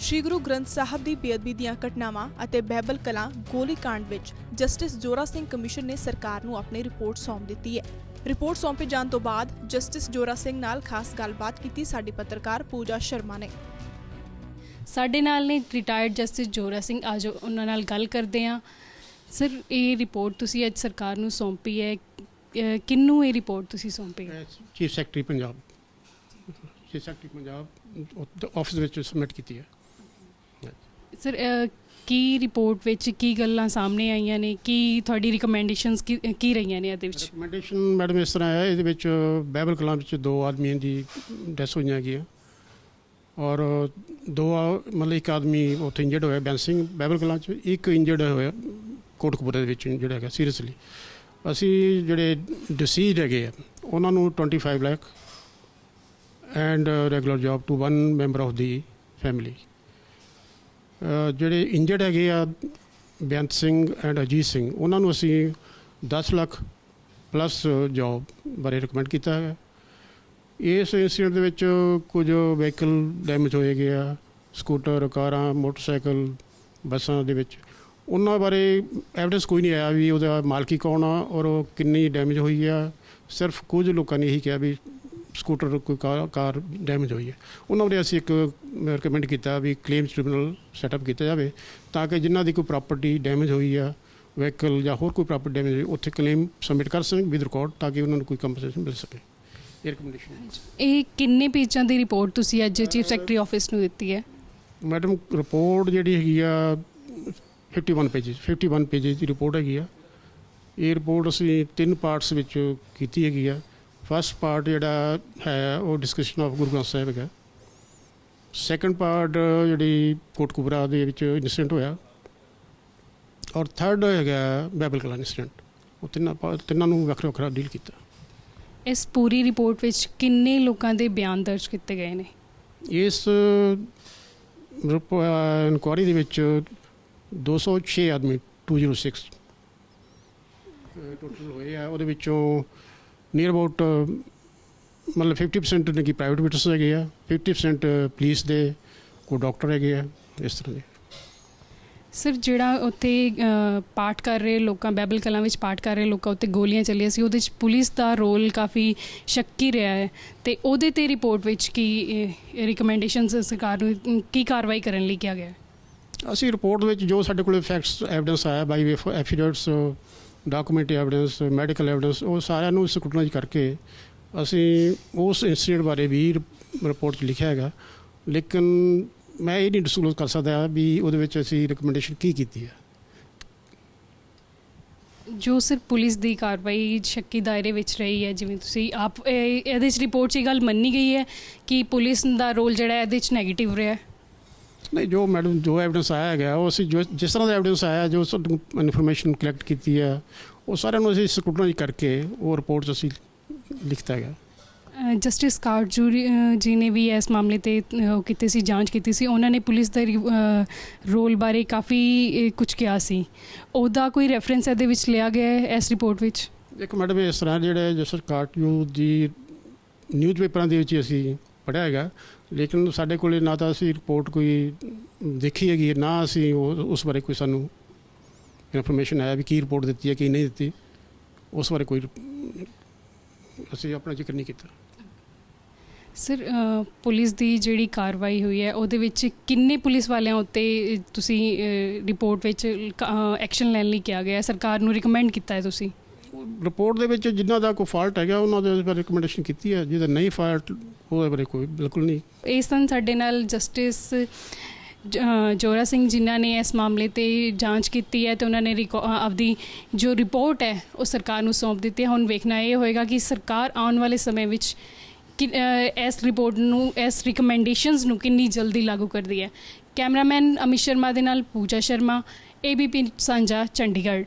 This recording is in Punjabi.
ਸ਼੍ਰੀ ਗੁਰੂ ਗ੍ਰੰਥ ਸਾਹਿਬ ਦੀ ਬੇਅਦਬੀ ਦੀਆਂ ਘਟਨਾਵਾਂ ਅਤੇ ਬਹਿਬਲ ਕਲਾਂ ਗੋਲੀकांड ਵਿੱਚ ਜਸਟਿਸ ਜੋਰਾ ਸਿੰਘ ਕਮਿਸ਼ਨ ਨੇ ਸਰਕਾਰ ਨੂੰ ਆਪਣੀ ਰਿਪੋਰਟ ਸੌਂਪ ਦਿੱਤੀ ਹੈ। ਰਿਪੋਰਟ ਸੌਂਪੇ ਜਾਣ ਤੋਂ ਬਾਅਦ ਜਸਟਿਸ ਜੋਰਾ ਸਿੰਘ ਨਾਲ ਖਾਸ ਗੱਲਬਾਤ ਕੀਤੀ ਸਾਡੀ ਪੱਤਰਕਾਰ ਪੂਜਾ ਸ਼ਰਮਾ ਨੇ। ਸਾਡੇ ਨਾਲ ਨੇ ਰਿਟਾਇਰਡ ਜਸਟਿਸ ਜੋਰਾ ਸਿੰਘ ਅੱਜ ਉਹਨਾਂ ਨਾਲ ਗੱਲ ਕਰਦੇ ਹਾਂ। ਸਰ ਇਹ ਰਿਪੋਰਟ ਤੁਸੀਂ ਅੱਜ ਸਰਕਾਰ ਨੂੰ ਸੌਂਪੀ ਹੈ। ਕਿਹਨੂੰ ਇਹ ਰਿਪੋਰਟ ਤੁਸੀਂ ਸੌਂਪੀ? ਹੈ chief secretary Punjab. Chief secretary Punjab office ਵਿੱਚ ਸਬਮਿਟ ਕੀਤੀ ਹੈ। ਸਰ ਕੀ ਰਿਪੋਰਟ ਵਿੱਚ ਕੀ ਗੱਲਾਂ ਸਾਹਮਣੇ ਆਈਆਂ ਨੇ? ਕੀ ਤੁਹਾਡੀ ਰਿਕਮੈਂਡੇਸ਼ਨਸ ਕੀ ਕੀ ਰਹੀਆਂ ਨੇ ਇਹਦੇ ਵਿੱਚ? ਰਿਕਮੈਂਡੇਸ਼ਨ ਮੈਡਮ ਇਸ ਤਰ੍ਹਾਂ ਹੈ, ਇਹਦੇ ਵਿੱਚ ਬਾਈਬਲ ਕਲਾਂ ਵਿੱਚ ਦੋ ਆਦਮੀਆਂ ਦੀ ਡੈਥ ਹੋਈਆਂ ਹੈਗੀਆਂ। ਔਰ ਦੋ ਆ- ਮਤਲਬ ਇੱਕ ਆਦਮੀ ਉੱਥੇ ਇੰਜਰਡ ਹੋਇਆ, ਬੈਂਸ ਸਿੰਘ ਬਾਈਬਲ ਕਲਾਂ ਚ ਇੱਕ ਇੰਜਰਡ ਹੋਇਆ, ਕੋਟਕਪੂਰੇ ਦੇ ਵਿੱਚ ਜਿਹੜਾ ਹੈਗਾ ਸੀਰੀਅਸਲੀ ਅਸੀਂ ਜਿਹੜੇ ਡਿਸੀਜ਼ਡ ਹੈਗੇ ਆ, ਉਹਨਾਂ ਨੂੰ 25 lakh and regular job to one member of the family ਜਿਹੜੇ ਇੰਜਰਡ ਹੈਗੇ ਆ, ਬੇਅੰਤ ਸਿੰਘ ਐਂਡ ਅਜੀਤ ਸਿੰਘ, ਉਹਨਾਂ ਨੂੰ ਅਸੀਂ 10 ਲੱਖ ਪਲੱਸ ਜੌਬ ਬਾਰੇ ਰეკਮੈਂਡ ਕੀਤਾ ਹੈ ਇਸ ਇਨਸੀਡੈਂਟ ਦੇ ਵਿੱਚ ਕੁਝ ਵਹੀਕਲ ਡੈਮੇਜ ਹੋਏ ਗਏ ਆ ਸਕੂਟਰ ਕਾਰਾਂ ਮੋਟਰਸਾਈਕਲ ਬੱਸਾਂ ਦੇ ਵਿੱਚ। ਉਹਨਾਂ ਬਾਰੇ ਐਵੀਡੈਂਸ ਕੋਈ ਨਹੀਂ ਆਇਆ ਵੀ ਉਹਦਾ ਮਾਲਕੀ ਕੌਣ ਆ ਔਰ ਉਹ ਕਿੰਨੀ ਡੈਮੇਜ ਹੋਈ ਆ। ਸਿਰਫ ਕੁਝ ਲੋਕਾਂ ਨੇ ਇਹੀ ਕਿਹਾ ਵੀ ਸਕੂਟਰ ਕੋਈ ਕਾਰ ਡੈਮੇਜ ਹੋਈ ਹੈ। ਉਹਨਾਂ ਬਾਰੇ ਅਸੀਂ ਇੱਕ ਰਿਕਮੈਂਡ ਕੀਤਾ ਵੀ ਕਲੇਮ ਟ੍ਰਿਬਿਊਨਲ ਸੈਟਅਪ ਕੀਤਾ ਜਾਵੇ ਤਾਂ ਕਿ ਜਿਨ੍ਹਾਂ ਦੀ ਕੋਈ ਪ੍ਰਾਪਰਟੀ ਡੈਮੇਜ ਹੋਈ ਆ ਵਹੀਕਲ ਜਾਂ ਹੋਰ ਕੋਈ ਪ੍ਰਾਪਰਟੀ ਡੈਮੇਜ ਹੋਈ ਉੱਥੇ ਕਲੇਮ ਸਬਮਿਟ ਕਰ ਸਕਣ ਵਿਦ ਰਿਕਾਰਡ ਤਾਂ ਕਿ ਉਹਨਾਂ ਨੂੰ ਕੋਈ ਕੰਪਨਸੇਸ਼ਨ ਮਿਲ ਸਕੇ। ਇਹ ਰეკਮੈਂਡੇਸ਼ਨ ਇਹ ਕਿੰਨੇ ਪੇਜਾਂ ਦੀ ਰਿਪੋਰਟ ਤੁਸੀਂ ਅੱਜ ਚੀਫ ਸੈਕਟਰੀ ਆਫਿਸ ਨੂੰ ਦਿੱਤੀ ਹੈ? ਮੈਡਮ ਰਿਪੋਰਟ ਜਿਹੜੀ ਹੈਗੀ ਆ 51 ਪੇजेस 51 ਪੇजेस ਦੀ ਰਿਪੋਰਟ ਹੈਗੀ ਆ। ਇਹ ਰਿਪੋਰਟ ਅਸੀਂ ਤਿੰਨ ਪਾਰਟਸ ਵਿੱਚ ਕੀਤੀ ਹੈਗੀ ਆ। ਫਸਟ ਪਾਰਟ ਜਿਹੜਾ ਹੈ ਉਹ ਡਿਸਕਸ਼ਨ ਆਫ ਗੁਰੂ ਗ੍ਰੰਥ ਸਾਹਿਬ ਹੈਗਾ। ਸੈਕੰਡ ਪਾਰਟ ਜਿਹੜੀ ਕੋਟਕਪੂਰਾ ਦੇ ਵਿੱਚ ਇਨਸੀਡੈਂਟ ਹੋਇਆ। ਔਰ ਥਰਡ ਹੈਗਾ ਬਾਈਬਲ ਕਲਾ ਇਨਸੀਡੈਂਟ ਉਹ ਤਿੰਨਾਂ ਤਿੰਨਾਂ ਨੂੰ ਵੱਖਰਾ ਵੱਖਰਾ ਡੀਲ ਕੀਤਾ। ਇਸ ਪੂਰੀ ਰਿਪੋਰਟ ਵਿੱਚ ਕਿੰਨੇ ਲੋਕਾਂ ਦੇ ਬਿਆਨ ਦਰਜ ਕੀਤੇ ਗਏ ਨੇ? ਇਸ ਇਨਕੁਆਰੀ ਦੇ ਵਿੱਚ 206 ਆਦਮੀ 206 ਟੋਟਲ ਹੋਏ ਆ। ਉਹਦੇ ਵਿੱਚੋਂ ਨੀਅਰ ਅਬਾਊਟ ਮਤਲਬ 50% ਨੇ ਕਿ ਪ੍ਰਾਈਵੇਟ ਵਿਟਨੈਸ ਹੈਗੇ ਆ 50% ਪੁਲਿਸ ਦੇ ਕੋਈ ਡਾਕਟਰ ਹੈਗੇ ਆ ਇਸ ਤਰ੍ਹਾਂ ਦੇ ਸਰ ਜਿਹੜਾ ਉੱਥੇ ਪਾਠ ਕਰ ਰਹੇ ਲੋਕਾਂ ਬਾਈਬਲ ਕਲਾਂ ਵਿੱਚ ਪਾਠ ਕਰ ਰਹੇ ਲੋਕਾਂ ਉੱਤੇ ਗੋਲੀਆਂ ਚੱਲੀਆਂ ਸੀ ਉਹਦੇ ਵਿੱਚ ਪੁਲਿਸ ਦਾ ਰੋਲ ਕਾਫੀ ਸ਼ੱਕੀ ਰਿਹਾ ਹੈ ਤੇ ਉਹਦੇ ਤੇ ਰਿਪੋਰਟ ਵਿੱਚ ਕੀ ਰਿਕਮੈਂਡੇਸ਼ਨਸ ਸਰਕਾਰ ਨੂੰ ਕੀ ਕਾਰਵਾਈ ਕਰਨ ਲਈ ਕਿਹਾ ਗਿਆ? ਅਸੀਂ ਰਿਪੋਰਟ ਵਿੱਚ ਜੋ ਸਾਡੇ ਕੋਲ ਫੈਕਟਸ ਐਵੀਡੈਂਸ ਆਇਆ by way affidavits document evidence medical evidence ਉਹ ਸਾਰਿਆਂ ਨੂੰ ਸਕੂਟਨਾਈਜ਼ ਕਰਕੇ ਅਸੀਂ ਉਸ ਇਨਸੀਡੈਂਟ ਬਾਰੇ ਵੀ ਰਿਪੋਰਟ 'ਚ ਲਿਖਿਆ ਹੈਗਾ। ਲੇਕਿਨ ਮੈਂ ਇਹ ਨਹੀਂ ਡਿਸਕਲੋਜ਼ ਕਰ ਸਕਦਾ ਵੀ ਉਹਦੇ ਵਿੱਚ ਅਸੀਂ ਰਿਕਮੈਂਡੇਸ਼ਨ ਕੀ ਕੀਤੀ ਹੈ। ਜੋ ਸਰ ਪੁਲਿਸ ਦੀ ਕਾਰਵਾਈ ਸ਼ੱਕੀ ਦਾਇਰੇ ਵਿੱਚ ਰਹੀ ਹੈ, ਜਿਵੇਂ ਤੁਸੀਂ ਆਪ, ਇਹ- ਇਹਦੇ ਵਿੱਚ ਰਿਪੋਰਟ 'ਚ ਇਹ ਗੱਲ ਮੰਨੀ ਗਈ ਹੈ ਕਿ ਪੁਲਿਸ ਦਾ ਰੋਲ ਜਿਹੜਾ ਇਹਦੇ ਵਿੱਚ ਨੈਗੇਟਿਵ ਰਿਹਾ ਹੈ। ਨਹੀਂ ਜੋ ਮੈਡਮ ਜੋ ਐਵੀਡੈਂਸ ਆਇਆ ਹੈਗਾ ਉਹ ਅਸੀਂ ਜੋ ਜਿਸ ਤਰ੍ਹਾਂ ਦਾ ਐਵੀਡੈਂਸ ਆਇਆ ਜੋ ਇਨਫੋਰਮੇਸ਼ਨ ਕਲੈਕਟ ਕੀਤੀ ਹੈ ਉਹ ਸਾਰਿਆਂ ਨੂੰ ਅਸੀਂ ਸਕਰੂਟਨਾਈਜ਼ ਕਰਕੇ ਉਹ ਰਿਪੋਰਟ 'ਚ ਅਸੀਂ ਲਿਖਤਾ ਹੈਗਾ। ਜਸਟਿਸ ਕਾਰਜੂਰੀ ਅਹ, ਜੀ ਨੇ ਵੀ ਇਸ ਮਾਮਲੇ ਤੇ ਕੀਤੀ ਸੀ ਜਾਂਚ ਕੀਤੀ ਸੀ। ਉਹਨਾਂ ਨੇ ਪੁਲਿਸ ਦਾ ਰੋਲ ਬਾਰੇ ਕਾਫੀ ਕੁਝ ਕਿਹਾ ਸੀ। ਉਹਦਾ ਕੋਈ ਰੈਫਰੈਂਸ ਇਹਦੇ ਵਿੱਚ ਲਿਆ ਗਿਆ ਹੈ ਇਸ ਰਿਪੋਰਟ ਵਿੱਚ? ਇੱਕ ਮੈਡਮ ਇਸ ਤਰ੍ਹਾਂ ਜਿਹੜੇ ਜਸਟਿਸ ਕਾਰਟਿਊ ਦੀ ਨਿਊਜ਼ ਪੇਪਰਾਂ ਦੇ ਵਿੱਚ ਅਸੀਂ ਪੜ੍ਹਿਆ ਹੈਗਾ ਲੇਕਿਨ ਸਾਡੇ ਕੋਲੇ ਨਾ ਤਾਂ ਅਸੀਂ ਰਿਪੋਰਟ ਕੋਈ ਦੇਖੀ ਹੈਗੀ ਹੈ, ਨਾ ਅਸੀਂ ਉਹ ਉਸ ਬਾਰੇ ਕੋਈ ਸਾਨੂੰ ਇਨਫੋਰਮੇਸ਼ਨ ਆਇਆ ਵੀ ਕੀ ਰਿਪੋਰਟ ਦਿੱਤੀ ਹੈ ਕੀ ਨਹੀਂ ਦਿੱਤੀ। ਉਸ ਬਾਰੇ ਕੋਈ ਅਸੀਂ ਆਪਣਾ ਜ਼ਿਕਰ ਨਹੀਂ ਕੀਤਾ। ਸਰ ਪੁਲਿਸ ਦੀ ਜਿਹੜੀ ਕਾਰਵਾਈ ਹੋਈ ਹੈ ਉਹਦੇ ਵਿੱਚ ਕਿੰਨੇ ਪੁਲਿਸ ਵਾਲਿਆਂ ਉੱਤੇ ਤੁਸੀਂ ਰਿਪੋਰਟ ਵਿੱਚ ਐਕਸ਼ਨ ਲੈਣ ਲਈ ਕਿਹਾ ਗਿਆ ਸਰਕਾਰ ਨੂੰ ਰਿਕਮੈਂਡ ਕੀਤਾ ਹੈ ਤੁਸੀਂ? ਰਿਪੋਰਟ ਦੇ ਵਿੱਚ ਜਿਨ੍ਹਾਂ ਦਾ ਕੋਈ ਫਾਲਟ ਹੈਗਾ, ਉਹਨਾਂ ਦੇ ਬਾਰੇ ਰਿਕਮੈਂਡੇਸ਼ਨ ਕੀਤੀ ਹੈ। ਜਿਹਦਾ ਨਹੀਂ ਫਾਲਟ ਉਹਦੇ ਬਾਰੇ ਕੋਈ ਬਿਲਕੁਲ ਨਹੀਂ। ਇਸ ਸਨ ਸਾਡੇ ਨਾਲ ਜਸਟਿਸ ਜੋਰਾ ਸਿੰਘ ਜਿਨ੍ਹਾਂ ਨੇ ਇਸ ਮਾਮਲੇ ਤੇ ਜਾਂਚ ਕੀਤੀ ਹੈ ਤੇ ਉਹਨਾਂ ਨੇ ਆਪਦੀ ਜੋ ਰਿਪੋਰਟ ਹੈ, ਉਹ ਸਰਕਾਰ ਨੂੰ ਸੌਂਪ ਦਿੱਤੀ ਹੈ। ਹੁਣ ਵੇਖਣਾ ਇਹ ਹੋਏਗਾ ਕਿ ਸਰਕਾਰ ਆਉਣ ਵਾਲੇ ਸਮੇਂ ਵਿੱਚ ਕਿ ਇਸ ਰਿਪੋਰਟ ਨੂੰ, ਇਸ ਰਿਕਮੈਂਡੇਸ਼ਨਸ ਨੂੰ ਕਿੰਨੀ ਜਲਦੀ ਲਾਗੂ ਕਰਦੀ ਹੈ। ਕੈਮਰਾਮੈਨ ਅਮਿਤ ਸ਼ਰਮਾ ਦੇ ਨਾਲ ਪੂਜਾ ਸ਼ਰਮਾ ਏਬੀਪੀ ਸਾਂਝਾ ਚੰਡੀਗੜ੍ਹ।